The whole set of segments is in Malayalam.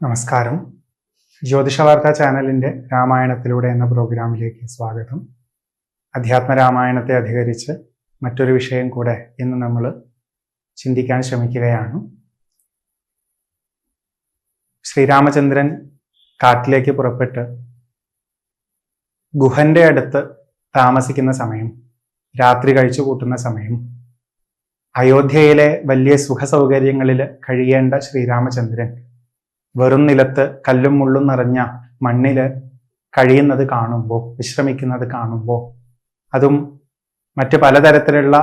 നമസ്കാരം. ജ്യോതിഷ വാർത്താ ചാനലിന്റെ രാമായണത്തിലൂടെ എന്ന പ്രോഗ്രാമിലേക്ക് സ്വാഗതം. അധ്യാത്മ രാമായണത്തെ അധികരിച്ച് മറ്റൊരു വിഷയം കൂടെ ഇന്ന് നമ്മൾ ചിന്തിക്കാൻ ശ്രമിക്കുകയാണ്. ശ്രീരാമചന്ദ്രൻ കാട്ടിലേക്ക് പുറപ്പെട്ട് ഗുഹന്റെ അടുത്ത് താമസിക്കുന്ന സമയം രാത്രി കഴിച്ചു കൂട്ടുന്ന സമയം അയോധ്യയിലെ വലിയ സുഖസൗകര്യങ്ങളിൽ കഴിയേണ്ട ശ്രീരാമചന്ദ്രൻ വെറും നിലത്ത് കല്ലും മുള്ളും നിറഞ്ഞ മണ്ണിൽ കഴിയുന്നത് കാണുമ്പോൾ വിശ്രമിക്കുന്നത് കാണുമ്പോൾ അതും മറ്റ് പലതരത്തിലുള്ള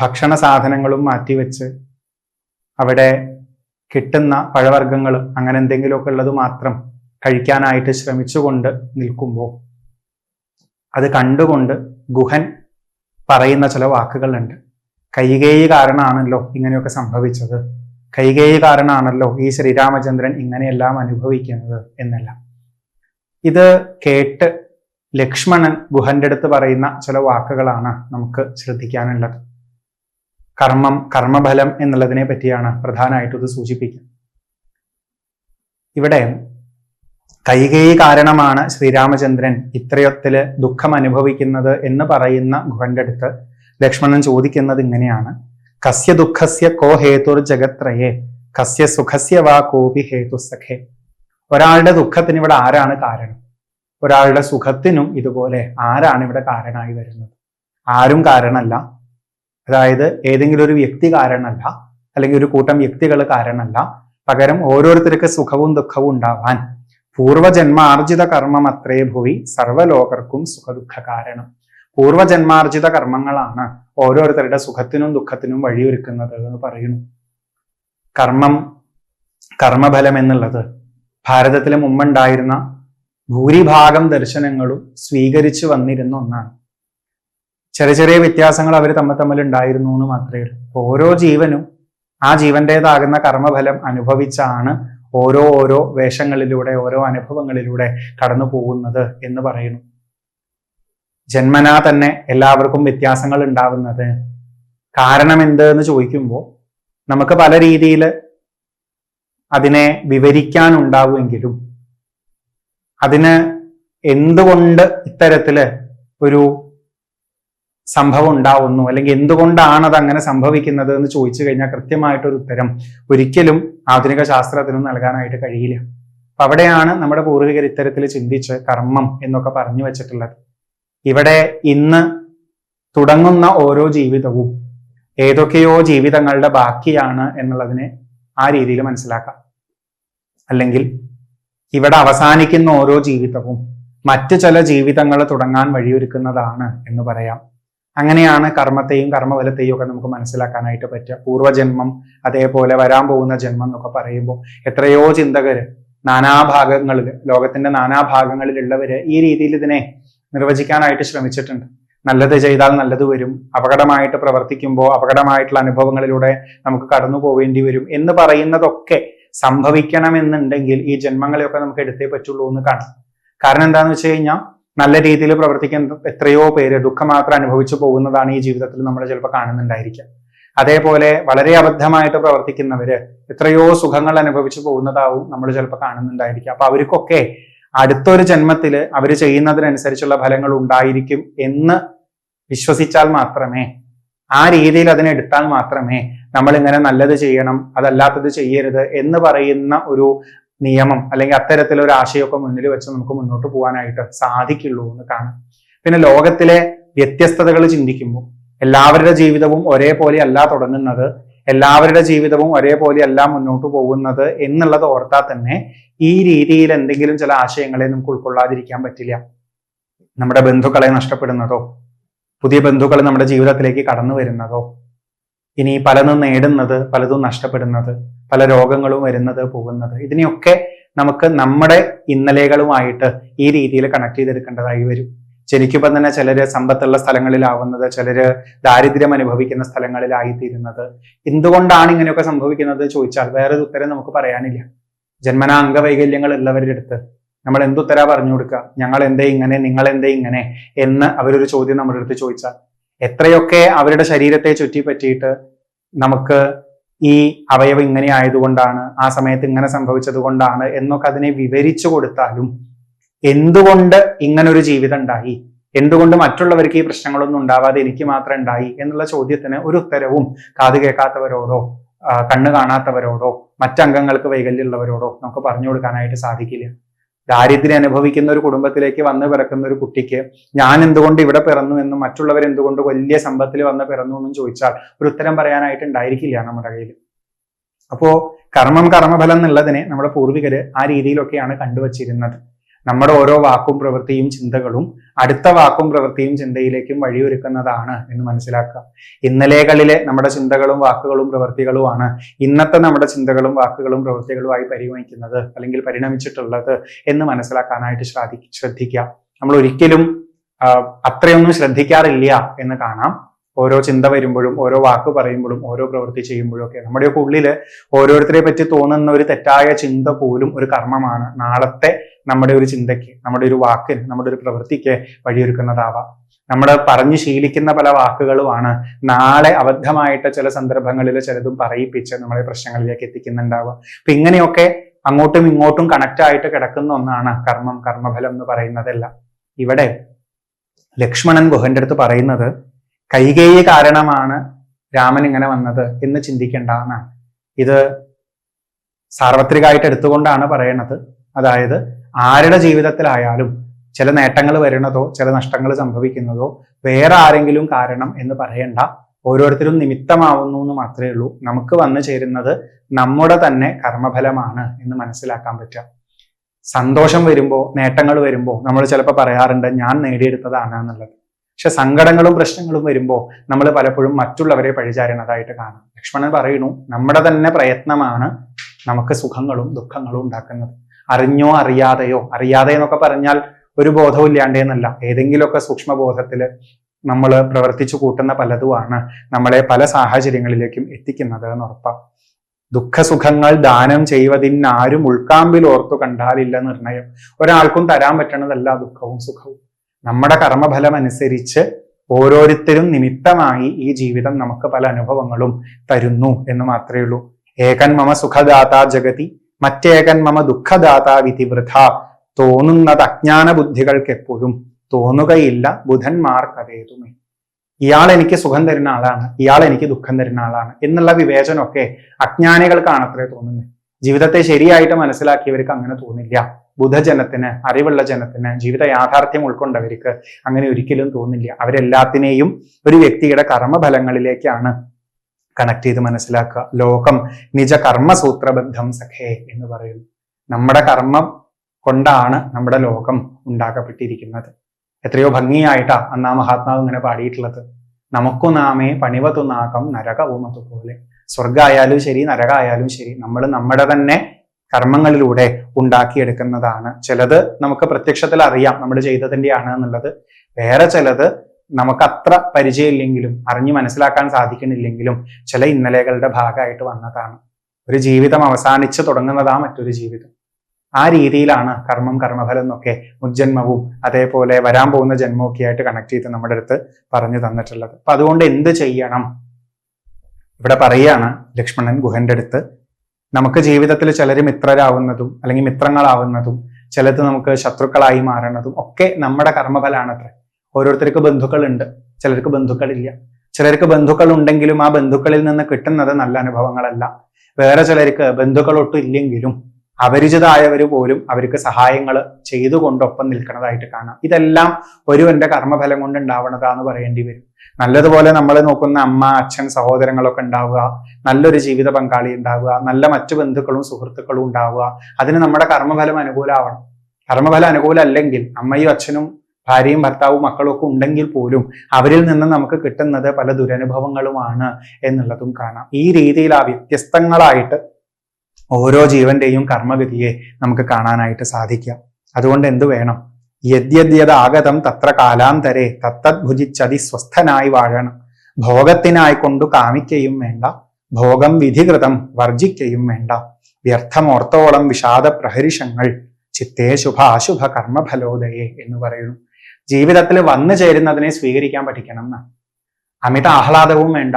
ഭക്ഷണ സാധനങ്ങളും മാറ്റിവെച്ച് അവിടെ കിട്ടുന്ന പഴവർഗങ്ങൾ അങ്ങനെ എന്തെങ്കിലുമൊക്കെ ഉള്ളത് മാത്രം കഴിക്കാനായിട്ട് ശ്രമിച്ചുകൊണ്ട് നിൽക്കുമ്പോൾ അത് കണ്ടുകൊണ്ട് ഗുഹൻ പറയുന്ന ചില വാക്കുകളുണ്ട്. കൈകേയി കാരണമാണല്ലോ ഇങ്ങനെയൊക്കെ സംഭവിച്ചത്. കൈകേയി കാരണമാണല്ലോ ഈ ശ്രീരാമചന്ദ്രൻ ഇങ്ങനെയെല്ലാം അനുഭവിക്കുന്നത് എന്നല്ല. ഇത് കേട്ട് ലക്ഷ്മണൻ ഗുഹന്റെ അടുത്ത് പറയുന്ന ചില വാക്കുകളാണ് നമുക്ക് ശ്രദ്ധിക്കാനുള്ളത്. കർമ്മം കർമ്മഫലം എന്നുള്ളതിനെ പറ്റിയാണ് പ്രധാനമായിട്ടും ഇത് സൂചിപ്പിക്കുന്നത്. ഇവിടെ കൈകേയി കാരണമാണ് ശ്രീരാമചന്ദ്രൻ ഇത്രയൊത്തിൽ ദുഃഖം അനുഭവിക്കുന്നത് എന്ന് പറയുന്ന ഗുഹന്റെ അടുത്ത് ലക്ഷ്മണൻ ചോദിക്കുന്നത് ഇങ്ങനെയാണ്. കസ്യ ദുഃഖസ്യ കോ ഹേതുർ ജഗത്രയേ കസ്യ സുഖസ്യ വാ കോപി ഹേതു സഖേ ഒരാളുടെ ദുഃഖത്തിന് ഇവിടെ ആരാണ് കാരണം? ഒരാളുടെ സുഖത്തിനും ഇതുപോലെ ആരാണ് ഇവിടെ കാരണമായി വരുന്നത്? ആരും കാരണമല്ല. അതായത് ഏതെങ്കിലും ഒരു വ്യക്തി കാരണമല്ല അല്ലെങ്കിൽ ഒരു കൂട്ടം വ്യക്തികൾ കാരണമല്ല. പകരം ഓരോരുത്തർക്ക് സുഖവും ദുഃഖവും ഉണ്ടാവാൻ പൂർവജന്മാർജിത കർമ്മം അത്രേ ഭൂവി സർവലോകർക്കും സുഖദുഃഖ കാരണം. പൂർവജന്മാർജിത കർമ്മങ്ങളാണ് ഓരോരുത്തരുടെ സുഖത്തിനും ദുഃഖത്തിനും വഴിയൊരുക്കുന്നത് എന്ന് പറയുന്നു. കർമ്മം കർമ്മഫലം എന്നുള്ളത് ഭാരതത്തിലെ മുമ്പുണ്ടായിരുന്ന ഭൂരിഭാഗം ദർശനങ്ങളും സ്വീകരിച്ചു വന്നിരുന്ന ഒന്നാണ്. ചെറിയ ചെറിയ വ്യത്യാസങ്ങൾ അവർ തമ്മിൽ തമ്മിൽ ഉണ്ടായിരുന്നു എന്ന് മാത്രമേ ഉള്ളൂ. ഓരോ ജീവനും ആ ജീവന്റേതാകുന്ന കർമ്മഫലം അനുഭവിച്ചാണ് ഓരോ ഓരോ വേഷങ്ങളിലൂടെ ഓരോ അനുഭവങ്ങളിലൂടെ കടന്നു പോകുന്നത് എന്ന് പറയുന്നു. ജന്മനാ തന്നെ എല്ലാവർക്കും വ്യത്യാസങ്ങൾ ഉണ്ടാവുന്നത്. കാരണം എന്ത് എന്ന് ചോദിക്കുമ്പോൾ നമുക്ക് പല രീതിയിൽ അതിനെ വിവരിക്കാനുണ്ടാവുമെങ്കിലും അതിന് എന്തുകൊണ്ട് ഇത്തരത്തിൽ ഒരു സംഭവം ഉണ്ടാവുന്നു? അല്ലെങ്കിൽ എന്തുകൊണ്ടാണ് അത് അങ്ങനെ സംഭവിക്കുന്നത് എന്ന് ചോദിച്ചു കഴിഞ്ഞാൽ കൃത്യമായിട്ടൊരു ഉത്തരം ഒരിക്കലും ആധുനിക ശാസ്ത്രത്തിനും നൽകാനായിട്ട് കഴിയില്ല. അപ്പൊ അവിടെയാണ് നമ്മുടെ പൂർവികർ ഇത്തരത്തിൽ ചിന്തിച്ച് കർമ്മം എന്നൊക്കെ പറഞ്ഞു വെച്ചിട്ടുള്ളത്. ഇവിടെ ഇന്ന് തുടങ്ങുന്ന ഓരോ ജീവിതവും ഏതൊക്കെയോ ജീവിതങ്ങളുടെ ബാക്കിയാണ് എന്നുള്ളതിനെ ആ രീതിയിൽ മനസ്സിലാക്കാം. അല്ലെങ്കിൽ ഇവിടെ അവസാനിക്കുന്ന ഓരോ ജീവിതവും മറ്റു ചില ജീവിതങ്ങൾ തുടങ്ങാൻ വഴിയൊരുക്കുന്നതാണ് എന്ന് പറയാം. അങ്ങനെയാണ് കർമ്മത്തെയും കർമ്മഫലത്തെയും ഒക്കെ നമുക്ക് മനസ്സിലാക്കാനായിട്ട് പറ്റുക. പൂർവജന്മം അതേപോലെ വരാൻ പോകുന്ന ജന്മം എന്നൊക്കെ പറയുമ്പോൾ എത്രയോ ചിന്തകര് നാനാഭാഗങ്ങളിൽ ലോകത്തിന്റെ നാനാഭാഗങ്ങളിലുള്ളവര് ഈ രീതിയിൽ ഇതിനെ നിർവചിക്കാനായിട്ട് ശ്രമിച്ചിട്ടുണ്ട്. നല്ലത് ചെയ്താൽ നല്ലത് വരും. അപകടമായിട്ട് പ്രവർത്തിക്കുമ്പോൾ അപകടമായിട്ടുള്ള അനുഭവങ്ങളിലൂടെ നമുക്ക് കടന്നു പോവേണ്ടി വരും എന്ന് പറയുന്നതൊക്കെ സംഭവിക്കണമെന്നുണ്ടെങ്കിൽ ഈ ജന്മങ്ങളെയൊക്കെ നമുക്ക് എടുത്തേ പറ്റുള്ളൂ എന്ന് കാണാം. കാരണം എന്താണെന്ന് വെച്ച് കഴിഞ്ഞാൽ നല്ല രീതിയിൽ പ്രവർത്തിക്കുന്ന എത്രയോ പേര് ദുഃഖം മാത്രം അനുഭവിച്ചു പോകുന്നതാണ് ഈ ജീവിതത്തിൽ നമ്മൾ ചിലപ്പോൾ കാണുന്നുണ്ടായിരിക്കുക അതേപോലെ വളരെ അബദ്ധമായിട്ട് പ്രവർത്തിക്കുന്നവര് എത്രയോ സുഖങ്ങൾ അനുഭവിച്ചു പോകുന്നതാവും നമ്മൾ ചിലപ്പോൾ കാണുന്നുണ്ടായിരിക്കുക അപ്പൊ അവർക്കൊക്കെ അടുത്തൊരു ജന്മത്തിൽ അവർ ചെയ്യുന്നതിനനുസരിച്ചുള്ള ഫലങ്ങൾ ഉണ്ടായിരിക്കും എന്ന് വിശ്വസിച്ചാൽ മാത്രമേ ആ രീതിയിൽ അതിനെടുത്താൽ മാത്രമേ നമ്മൾ ഇങ്ങനെ നല്ലത് ചെയ്യണം അതല്ലാത്തത് ചെയ്യരുത് എന്ന് പറയുന്ന ഒരു നിയമം അല്ലെങ്കിൽ അത്തരത്തിലൊരു ആശയമൊക്കെ മുന്നിൽ വെച്ച് നമുക്ക് മുന്നോട്ട് പോകാനായിട്ട് സാധിക്കുള്ളൂ എന്ന് കാണാം. പിന്നെ ലോകത്തിലെ വ്യത്യസ്തതകൾ ചിന്തിക്കുമ്പോൾ എല്ലാവരുടെ ജീവിതവും ഒരേപോലെ അല്ല തുടങ്ങുന്നത് എല്ലാവരുടെ ജീവിതവും ഒരേപോലെ അല്ല മുന്നോട്ട് പോകുന്നത് എന്നുള്ളത് ഓർത്താൽ തന്നെ ഈ രീതിയിൽ എന്തെങ്കിലും ചില ആശയങ്ങളെ നമുക്ക് ഉൾക്കൊള്ളാതിരിക്കാൻ പറ്റില്ല. നമ്മുടെ ബന്ധുക്കളെ നഷ്ടപ്പെടുന്നതോ പുതിയ ബന്ധുക്കൾ നമ്മുടെ ജീവിതത്തിലേക്ക് കടന്നു വരുന്നതോ ഇനി പലതും നേടുന്നത് പലതും നഷ്ടപ്പെടുന്നത് പല രോഗങ്ങളും വരുന്നത് പോകുന്നത് ഇതിനെയൊക്കെ നമുക്ക് നമ്മുടെ ഇന്നലകളുമായിട്ട് ഈ രീതിയിൽ കണക്ട് ചെയ്തെടുക്കേണ്ടതായി വരും. ജനിക്കുമ്പോൾ തന്നെ ചിലര് സമ്പത്തുള്ള സ്ഥലങ്ങളിലാവുന്നത് ചിലര് ദാരിദ്ര്യം അനുഭവിക്കുന്ന സ്ഥലങ്ങളിലായിത്തീരുന്നത്. എന്തുകൊണ്ടാണ് ഇങ്ങനെയൊക്കെ സംഭവിക്കുന്നത് ചോദിച്ചാൽ വേറെ ഉത്തരം നമുക്ക് പറയാനില്ല. ജന്മന അംഗവൈകല്യങ്ങൾ ഉള്ളവരുടെ അടുത്ത് നമ്മൾ എന്തുത്തരാ പറഞ്ഞു കൊടുക്കുക ഞങ്ങൾ എന്തേ ഇങ്ങനെ നിങ്ങൾ എന്തേ ഇങ്ങനെ എന്ന് അവരൊരു ചോദ്യം നമ്മുടെ അടുത്ത് ചോദിച്ചാൽ എത്രയൊക്കെ അവരുടെ ശരീരത്തെ ചുറ്റിപ്പറ്റിയിട്ട് നമുക്ക് ഈ അവയവം ഇങ്ങനെ ആയതുകൊണ്ടാണ് ആ സമയത്ത് ഇങ്ങനെ സംഭവിച്ചത് കൊണ്ടാണ് എന്നൊക്കെ അതിനെ വിവരിച്ചു കൊടുത്താലും എന്തുകൊണ്ട് ഇങ്ങനൊരു ജീവിതം ഉണ്ടായി എന്തുകൊണ്ട് മറ്റുള്ളവർക്ക് ഈ പ്രശ്നങ്ങളൊന്നും ഉണ്ടാവാതെ എനിക്ക് മാത്രം ഉണ്ടായി എന്നുള്ള ചോദ്യത്തിന് ഒരു ഉത്തരവും കാത് കേൾക്കാത്തവരോടോ കണ്ണു കാണാത്തവരോടോ മറ്റംഗങ്ങൾക്ക് വൈകല്യമുള്ളവരോടോ നമുക്ക് പറഞ്ഞു കൊടുക്കാനായിട്ട് സാധിക്കില്ല. ദാരിദ്ര്യം അനുഭവിക്കുന്ന ഒരു കുടുംബത്തിലേക്ക് വന്ന് പിറക്കുന്ന ഒരു കുട്ടിക്ക് ഞാൻ എന്തുകൊണ്ട് ഇവിടെ പിറന്നു എന്നും മറ്റുള്ളവർ എന്തുകൊണ്ട് വലിയ സമ്പത്തിൽ വന്ന് പിറന്നു എന്നും ചോദിച്ചാൽ ഒരു ഉത്തരം പറയാനായിട്ട് ഉണ്ടായിരിക്കില്ല നമ്മുടെ കയ്യിൽ. അപ്പോ കർമ്മം കർമ്മഫലം എന്നുള്ളതിനെ നമ്മുടെ പൂർവികര് ആ രീതിയിലൊക്കെയാണ് കണ്ടുവച്ചിരുന്നത്. നമ്മുടെ ഓരോ വാക്കും പ്രവൃത്തിയും ചിന്തകളും അടുത്ത വാക്കും പ്രവൃത്തിയും ചിന്തയിലേക്കും വഴിയൊരുക്കുന്നതാണ് എന്ന് മനസ്സിലാക്കുക ഇന്നലെകളിലെ നമ്മുടെ ചിന്തകളും വാക്കുകളും പ്രവൃത്തികളുമാണ് ഇന്നത്തെ നമ്മുടെ ചിന്തകളും വാക്കുകളും പ്രവൃത്തികളുമായി പരിഗണിക്കുന്നത് അല്ലെങ്കിൽ പരിണമിച്ചിട്ടുള്ളത് എന്ന് മനസ്സിലാക്കാനായിട്ട് ശ്രദ്ധി ശ്രദ്ധിക്കുക നമ്മൾ ഒരിക്കലും അത്രയൊന്നും ശ്രദ്ധിക്കാറില്ല എന്ന് കാണാം. ഓരോ ചിന്ത വരുമ്പോഴും ഓരോ വാക്ക് പറയുമ്പോഴും ഓരോ പ്രവൃത്തി ചെയ്യുമ്പോഴും ഒക്കെ നമ്മുടെയൊക്കെ ഉള്ളിൽ ഓരോരുത്തരെ പറ്റി തോന്നുന്ന ഒരു തെറ്റായ ചിന്ത പോലും ഒരു കർമ്മമാണ് നാളത്തെ നമ്മുടെ ഒരു ചിന്തയ്ക്ക് നമ്മുടെ ഒരു വാക്കിന് നമ്മുടെ ഒരു പ്രവൃത്തിക്ക് വഴിയൊരുക്കുന്നതാവാം. നമ്മൾ പറഞ്ഞു ശീലിക്കുന്ന പല വാക്കുകളുമാണ് നാളെ അബദ്ധമായിട്ട് ചില സന്ദർഭങ്ങളിൽ ചിലതും പറയിപ്പിച്ച് നമ്മളെ പ്രശ്നങ്ങളിലേക്ക് എത്തിക്കുന്നുണ്ടാവുക. അപ്പൊ ഇങ്ങനെയൊക്കെ അങ്ങോട്ടും ഇങ്ങോട്ടും കണക്റ്റ് ആയിട്ട് കിടക്കുന്ന ഒന്നാണ് കർമ്മം കർമ്മഫലം എന്ന് പറയുന്നതല്ല. ഇവിടെ ലക്ഷ്മണൻ ഗുഹന്റെ അടുത്ത് പറയുന്നത് കൈകേയി കാരണമാണ് രാമൻ ഇങ്ങനെ വന്നത് എന്ന് ചിന്തിക്കേണ്ട എന്നാണ്. ഇത് സാർവത്രികമായിട്ട് എടുത്തുകൊണ്ടാണ് പറയണത്. അതായത് ആരുടെ ജീവിതത്തിലായാലും ചില നേട്ടങ്ങൾ വരുന്നതോ ചില നഷ്ടങ്ങൾ സംഭവിക്കുന്നതോ വേറെ ആരെങ്കിലും കാരണം എന്ന് പറയണ്ട. ഓരോരുത്തരും നിമിത്തമാവുന്നു എന്ന് മാത്രമേ ഉള്ളൂ. നമുക്ക് വന്നു ചേരുന്നത് നമ്മുടെ തന്നെ കർമ്മഫലമാണ് എന്ന് മനസ്സിലാക്കാൻ പറ്റുക. സന്തോഷം വരുമ്പോൾ നേട്ടങ്ങൾ വരുമ്പോൾ നമ്മൾ ചിലപ്പോൾ പറയാറുണ്ട് ഞാൻ നേടിയെടുത്തതാണ് എന്നുള്ളത്. പക്ഷെ സങ്കടങ്ങളും പ്രശ്നങ്ങളും വരുമ്പോൾ നമ്മൾ പലപ്പോഴും മറ്റുള്ളവരെ പഴിചാരണതായിട്ട് കാണാം. ലക്ഷ്മണൻ പറയുന്നു നമ്മുടെ തന്നെ പ്രയത്നമാണ് നമുക്ക് സുഖങ്ങളും ദുഃഖങ്ങളും ഉണ്ടാക്കുന്നത്. അറിഞ്ഞോ അറിയാതെയോ അറിയാതെ എന്നൊക്കെ പറഞ്ഞാൽ ഒരു ബോധവും ഇല്ലാണ്ടേന്നല്ല ഏതെങ്കിലുമൊക്കെ സൂക്ഷ്മബോധത്തിൽ നമ്മൾ പ്രവർത്തിച്ചു കൂട്ടുന്ന പലതുമാണ് നമ്മളെ പല സാഹചര്യങ്ങളിലേക്കും എത്തിക്കുന്നത് എന്ന് ഉറപ്പാ ദുഃഖസുഖങ്ങൾ ദാനം ചെയ്യുവതിനാരും ഉൾക്കാമ്പിൽ ഓർത്തു കണ്ടാലില്ല നിർണയം. ഒരാൾക്കും തരാൻ പറ്റണതല്ല ദുഃഖവും സുഖവും. നമ്മുടെ കർമ്മഫലം അനുസരിച്ച് ഓരോരുത്തരും നിമിത്തമായി ഈ ജീവിതം നമുക്ക് പല അനുഭവങ്ങളും തരുന്നു എന്ന് മാത്രമേ ഉള്ളൂ. ഏകൻ മമ സുഖദാത ജഗതി മറ്റേകൻ മമ ദുഃഖദാത വിധിവൃഥ. തോന്നുന്നത് അജ്ഞാന ബുദ്ധികൾക്ക് എപ്പോഴും തോന്നുകയില്ല ബുധന്മാർക്കതേതുമേ ഇയാൾ എനിക്ക് സുഖം തരുന്ന ആളാണ് ഇയാൾ എനിക്ക് ദുഃഖം തരുന്ന ആളാണ് എന്നുള്ള വിവേചനമൊക്കെ അജ്ഞാനികൾക്കാണ് അത്രേ തോന്നുന്നത് ജീവിതത്തെ ശരിയായിട്ട് മനസ്സിലാക്കിയവർക്ക് അങ്ങനെ തോന്നില്ല. ബുധജനത്തിന് അറിവുള്ള ജനത്തിന് ജീവിത യാഥാർത്ഥ്യം ഉൾക്കൊണ്ടവർക്ക് അങ്ങനെ ഒരിക്കലും തോന്നില്ല. അവരെല്ലാത്തിനെയും ഒരു വ്യക്തിയുടെ കർമ്മഫലങ്ങളിലേക്കാണ് കണക്ട് ചെയ്ത് മനസ്സിലാക്കുക. ലോകം നിജ കർമ്മസൂത്രബദ്ധം സഖേ എന്ന് പറയുന്നു. നമ്മുടെ കർമ്മം കൊണ്ടാണ് നമ്മുടെ ലോകം ഉണ്ടാക്കപ്പെട്ടിരിക്കുന്നത്. എത്രയോ ഭംഗിയായിട്ടാ അന്ന് മഹാത്മാവ് ഇങ്ങനെ പാടിയിട്ടുള്ളത്. നമുക്കു നാമേ പണിവതു നാകം നരകവും അതുപോലെ. സ്വർഗമായാലും ശരി നരകമായാലും ശരി നമ്മൾ നമ്മുടെ തന്നെ കർമ്മങ്ങളിലൂടെ ഉണ്ടാക്കിയെടുക്കുന്നതാണ്. ചിലത് നമുക്ക് പ്രത്യക്ഷത്തിൽ അറിയാം നമ്മൾ ചെയ്തതിന്റെയാണ് എന്നുള്ളത്. വേറെ ചിലത് നമുക്ക് അത്ര പരിചയമില്ലെങ്കിലും അറിഞ്ഞു മനസ്സിലാക്കാൻ സാധിക്കുന്നില്ലെങ്കിലും ചില ഇന്നലകളുടെ ഭാഗമായിട്ട് വന്നതാണ്. ഒരു ജീവിതം അവസാനിച്ച് തുടങ്ങുന്നതാ മറ്റൊരു ജീവിതം. ആ രീതിയിലാണ് കർമ്മം കർമ്മഫലം എന്നൊക്കെ മുജ്ജന്മവും അതേപോലെ വരാൻ പോകുന്ന ജന്മവും ഒക്കെ ആയിട്ട് കണക്ട് ചെയ്ത് നമ്മുടെ അടുത്ത് പറഞ്ഞു തന്നിട്ടുള്ളത്. അപ്പൊ അതുകൊണ്ട് എന്ത് ചെയ്യണം? ഇവിടെ പറയുകയാണ് ലക്ഷ്മണൻ ഗുഹന്റെ അടുത്ത്. നമുക്ക് ജീവിതത്തിൽ ചിലർ മിത്രരാവുന്നതും അല്ലെങ്കിൽ മിത്രങ്ങളാവുന്നതും ചിലത് നമുക്ക് ശത്രുക്കളായി മാറുന്നതും ഒക്കെ നമ്മുടെ കർമ്മഫലാണത്രേ. ഓരോരുത്തർക്ക് ബന്ധുക്കളുണ്ട് ചിലർക്ക് ബന്ധുക്കളില്ല. ചിലർക്ക് ബന്ധുക്കൾ ഉണ്ടെങ്കിലും ആ ബന്ധുക്കളിൽ നിന്ന് കിട്ടുന്നത് നല്ല അനുഭവങ്ങളല്ല. വേറെ ചിലർക്ക് ബന്ധുക്കളൊട്ടും ഇല്ലെങ്കിലും അപരിചിതമായവർ പോലും അവർക്ക് സഹായങ്ങൾ ചെയ്തുകൊണ്ടൊപ്പം നിൽക്കുന്നതായിട്ട് കാണാം. ഇതെല്ലാം ഒരുവന്റെ കർമ്മഫലം കൊണ്ട് ഉണ്ടാവണതാന്ന് പറയേണ്ടി വരും. നല്ലതുപോലെ നമ്മൾ നോക്കുന്ന അമ്മ അച്ഛൻ സഹോദരങ്ങളൊക്കെ ഉണ്ടാവുക നല്ലൊരു ജീവിത പങ്കാളി ഉണ്ടാവുക നല്ല മറ്റു ബന്ധുക്കളും സുഹൃത്തുക്കളും ഉണ്ടാവുക അതിന് നമ്മുടെ കർമ്മഫലം അനുകൂലമാവണം. കർമ്മഫലം അനുകൂലമല്ലെങ്കിൽ അമ്മയും അച്ഛനും ഭാര്യയും ഭർത്താവും മക്കളും ഒക്കെ ഉണ്ടെങ്കിൽ പോലും അവരിൽ നിന്ന് നമുക്ക് കിട്ടുന്നത് പല ദുരനുഭവങ്ങളുമാണ് എന്നുള്ളതും കാണാം. ഈ രീതിയിൽ ആ വ്യത്യസ്തങ്ങളായിട്ട് ഓരോ ജീവന്റെയും കർമ്മഗതിയെ നമുക്ക് കാണാനായിട്ട് സാധിക്കാം. അതുകൊണ്ട് എന്തു വേണം? യദ്യദ്യത് ആഗതം തത്ര കാലാന്തരെ തത്തത് ഭുജിച്ചതി സ്വസ്ഥനായി വാഴണം. ഭോഗത്തിനായി കൊണ്ടു കാമിക്കയും വേണ്ട. ഭോഗം വിധികൃതം വർജിക്കയും വേണ്ട. വ്യർത്ഥമോർത്തോളം വിഷാദ പ്രഹരിഷങ്ങൾ ചിത്തേ ശുഭ അശുഭ കർമ്മഫലോദയെ എന്ന് പറയുന്നു. ജീവിതത്തിൽ വന്നു ചേരുന്നതിനെ സ്വീകരിക്കാൻ പഠിക്കണം എന്നാണ്. അമിത ആഹ്ലാദവും വേണ്ട.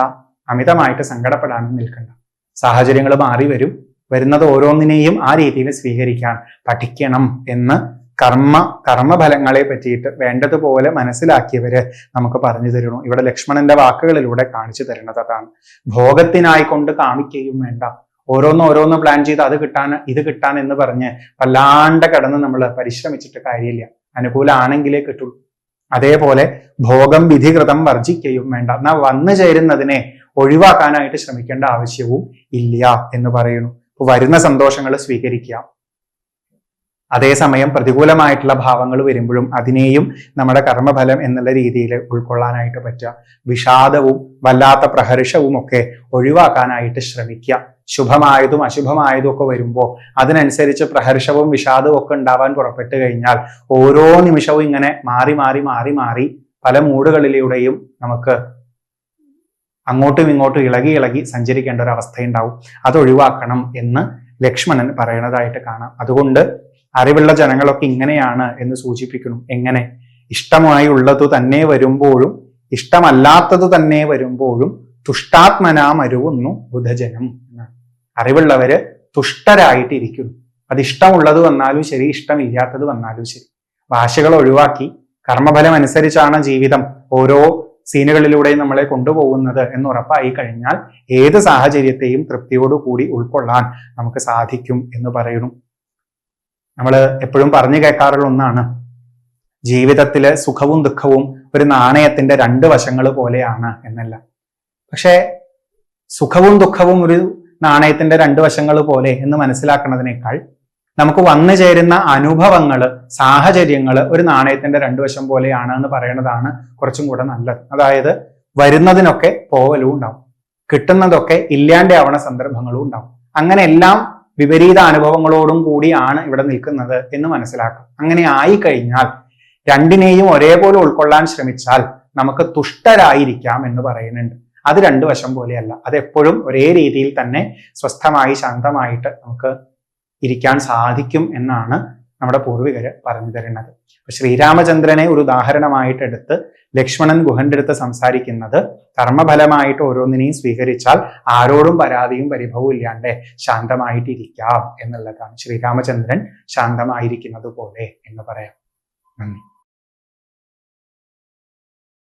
അമിതമായിട്ട് സങ്കടപ്പെടാനും നിൽക്കണ്ട. സാഹചര്യങ്ങൾ മാറി വരും. വരുന്നത് ഓരോന്നിനെയും ആ രീതിയിൽ സ്വീകരിക്കാൻ പഠിക്കണം എന്ന് കർമ്മ കർമ്മഫലങ്ങളെ പറ്റിയിട്ട് വേണ്ടതുപോലെ മനസ്സിലാക്കിയവര് നമുക്ക് പറഞ്ഞു തരുന്നു. ഇവിടെ ലക്ഷ്മണന്റെ വാക്കുകളിലൂടെ കാണിച്ചു തരുന്നത് അതാണ്. ഭോഗത്തിനായി കൊണ്ട് കാമിക്കുകയും വേണ്ട. ഓരോന്ന് ഓരോന്ന് പ്ലാൻ ചെയ്ത് അത് കിട്ടാൻ ഇത് കിട്ടാൻ എന്ന് പറഞ്ഞ് വല്ലാണ്ട് കടന്ന് നമ്മൾ പരിശ്രമിച്ചിട്ട് കാര്യമില്ല. അനുകൂലമാണെങ്കിലേ കിട്ടുള്ളൂ. അതേപോലെ ഭോഗം വിധികൃതം വർജിക്കുകയും വേണ്ട. എന്നാൽ വന്നു ചേരുന്നതിനെ ഒഴിവാക്കാനായിട്ട് ശ്രമിക്കേണ്ട ആവശ്യവും ഇല്ല എന്ന് പറയുന്നു. വരുന്ന സന്തോഷങ്ങൾ സ്വീകരിക്കുക അതേസമയം പ്രതികൂലമായിട്ടുള്ള ഭാവങ്ങൾ വരുമ്പോഴും അതിനെയും നമ്മുടെ കർമ്മഫലം എന്നുള്ള രീതിയിൽ ഉൾക്കൊള്ളാനായിട്ട് പറ്റുക. വിഷാദവും വല്ലാത്ത പ്രഹർഷവും ഒക്കെ ഒഴിവാക്കാനായിട്ട് ശ്രമിക്കുക. ശുഭമായതും അശുഭമായതും ഒക്കെ വരുമ്പോൾ അതിനനുസരിച്ച് പ്രഹർഷവും വിഷാദവും ഒക്കെ ഉണ്ടാവാൻ പുറപ്പെട്ടു കഴിഞ്ഞാൽ ഓരോ നിമിഷവും ഇങ്ങനെ മാറി മാറി മാറി മാറി പല മൂടുകളിലൂടെയും നമുക്ക് അങ്ങോട്ടും ഇങ്ങോട്ടും ഇളകി ഇളകി സഞ്ചരിക്കേണ്ട ഒരു അവസ്ഥയുണ്ടാവും. അത് ഒഴിവാക്കണം എന്ന് ലക്ഷ്മണൻ പറയുന്നതായിട്ട് കാണാം. അതുകൊണ്ട് അറിവുള്ള ജനങ്ങളൊക്കെ ഇങ്ങനെയാണ് എന്ന് സൂചിപ്പിക്കുന്നു. എങ്ങനെ? ഇഷ്ടമായി ഉള്ളത് തന്നെ വരുമ്പോഴും ഇഷ്ടമല്ലാത്തത് തന്നെ വരുമ്പോഴും തുഷ്ടാത്മനാ മരുവുന്നു ബുധജനം അറിവുള്ളവര് തുഷ്ടരായിട്ടിരിക്കുന്നു. അത് ഇഷ്ടമുള്ളത് വന്നാലും ശരി ഇഷ്ടമില്ലാത്തത് വന്നാലും ശരി. ഭാഷകൾ ഒഴിവാക്കി കർമ്മഫലം അനുസരിച്ചാണ് ജീവിതം. ഓരോ സീനുകളിലൂടെയും നമ്മളെ കൊണ്ടുപോകുന്നത് എന്ന് ഉറപ്പായി കഴിഞ്ഞാൽ ഏത് സാഹചര്യത്തെയും തൃപ്തിയോടുകൂടി ഉൾക്കൊള്ളാൻ നമുക്ക് സാധിക്കും എന്ന് പറയുന്നു നമ്മൾ എപ്പോഴും പറഞ്ഞു കേൾക്കാറുള്ള ഒന്നാണ് ജീവിതത്തിലെ സുഖവും ദുഃഖവും ഒരു നാണയത്തിന്റെ രണ്ട് വശങ്ങൾ പോലെയാണ് എന്നല്ല. പക്ഷേ സുഖവും ദുഃഖവും ഒരു നാണയത്തിന്റെ രണ്ട് വശങ്ങൾ പോലെ എന്ന് മനസ്സിലാക്കുന്നതിനേക്കാൾ നമുക്ക് വന്നു ചേരുന്ന അനുഭവങ്ങൾ സാഹചര്യങ്ങൾ ഒരു നാണയത്തിന്റെ രണ്ടു വശം പോലെയാണ് എന്ന് പറയുന്നതാണ് കുറച്ചും കൂടെ നല്ലത്. അതായത് വരുന്നതിനൊക്കെ പോവലും ഉണ്ടാവും. കിട്ടുന്നതൊക്കെ ഇല്ലാണ്ടാവണ സന്ദർഭങ്ങളും ഉണ്ടാവും. അങ്ങനെ എല്ലാം വിപരീത അനുഭവങ്ങളോടും കൂടിയാണ് ഇവിടെ നിൽക്കുന്നത് എന്ന് മനസ്സിലാക്കാം. അങ്ങനെ ആയി കഴിഞ്ഞാൽ രണ്ടിനെയും ഒരേപോലെ ഉൾക്കൊള്ളാൻ ശ്രമിച്ചാൽ നമുക്ക് തുഷ്ടരായിരിക്കാം എന്ന് പറയുന്നുണ്ട്. അത് രണ്ടു വശം പോലെയല്ല. അത് എപ്പോഴും ഒരേ രീതിയിൽ തന്നെ സ്വസ്ഥമായി ശാന്തമായിട്ട് നമുക്ക് ഇരിക്കാൻ സാധിക്കും എന്നാണ് നമ്മുടെ പൂർവികർ പറഞ്ഞു തരുന്നത്. ശ്രീരാമചന്ദ്രനെ ഒരു ഉദാഹരണമായിട്ടെടുത്ത് ലക്ഷ്മണൻ ഗുഹന്റെ അടുത്ത് സംസാരിക്കുന്നത് കർമ്മഫലമായിട്ട് ഓരോന്നിനെയും സ്വീകരിച്ചാൽ ആരോടും പരാതിയും പരിഭവവും ഇല്ലാണ്ട് ശാന്തമായിട്ടിരിക്കാം എന്നുള്ളതാണ് ശ്രീരാമചന്ദ്രൻ ശാന്തമായിരിക്കുന്നത് പോലെ എന്ന് പറയാം. നന്ദി.